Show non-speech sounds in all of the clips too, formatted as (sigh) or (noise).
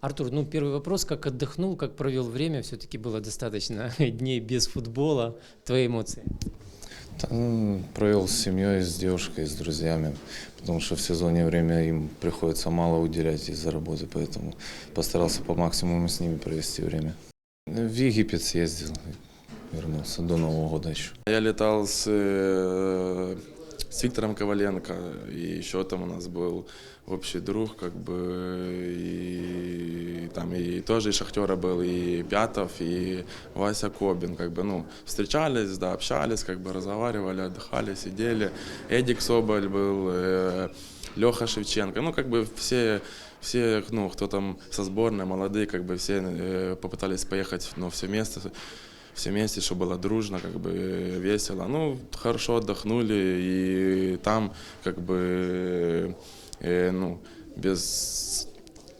Артур, ну первый вопрос, как отдохнул, как провел время, все-таки было достаточно (laughs) дней без футбола. Твои эмоции? Да, ну, провел с семьей, с девушкой, с друзьями, потому что в сезоне время им приходится мало уделять из-за работы, поэтому постарался по максимуму с ними провести время. В Египет съездил, вернулся до Нового года еще. Я летал с, э, с Виктором Коваленко, и еще там у нас был общий друг, как бы, и там и тоже и Шахтера был, и Пятов, и Вася Кобин, как бы, ну, встречались, да, общались, как бы разговаривали, отдыхали, сидели. Эдик Соболь был, Леха Шевченко, ну, как бы все, все, ну, кто там со сборной, молодые, как бы все э, попытались поехать, ну, все вместе, все вместе, чтобы было дружно, как бы весело. Ну, хорошо отдохнули, и там, как бы, э, ну, без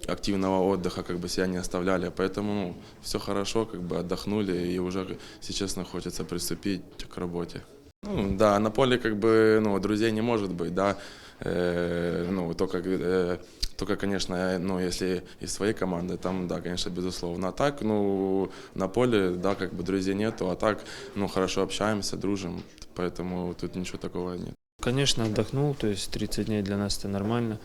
активного отдыха как бы себя не оставляли, поэтому ну, все хорошо, как бы отдохнули, и уже, если честно, хочется приступить к работе. Ну, да, на поле как бы, ну, друзей не может быть, да, э, ну, только, э, только, конечно, ну, если из своей команды, там, да, конечно, безусловно. А так, ну, на поле, да, как бы друзей нету, а так, ну, хорошо общаемся, дружим, поэтому тут ничего такого нет. Конечно, отдохнул, то есть 30 дней для нас это нормально.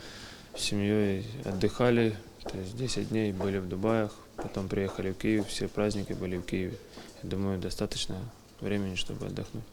С семьей отдыхали, то есть 10 дней были в Дубаях, потом приехали в Киев, все праздники были в Киеве. Я думаю, достаточно времени, чтобы отдохнуть.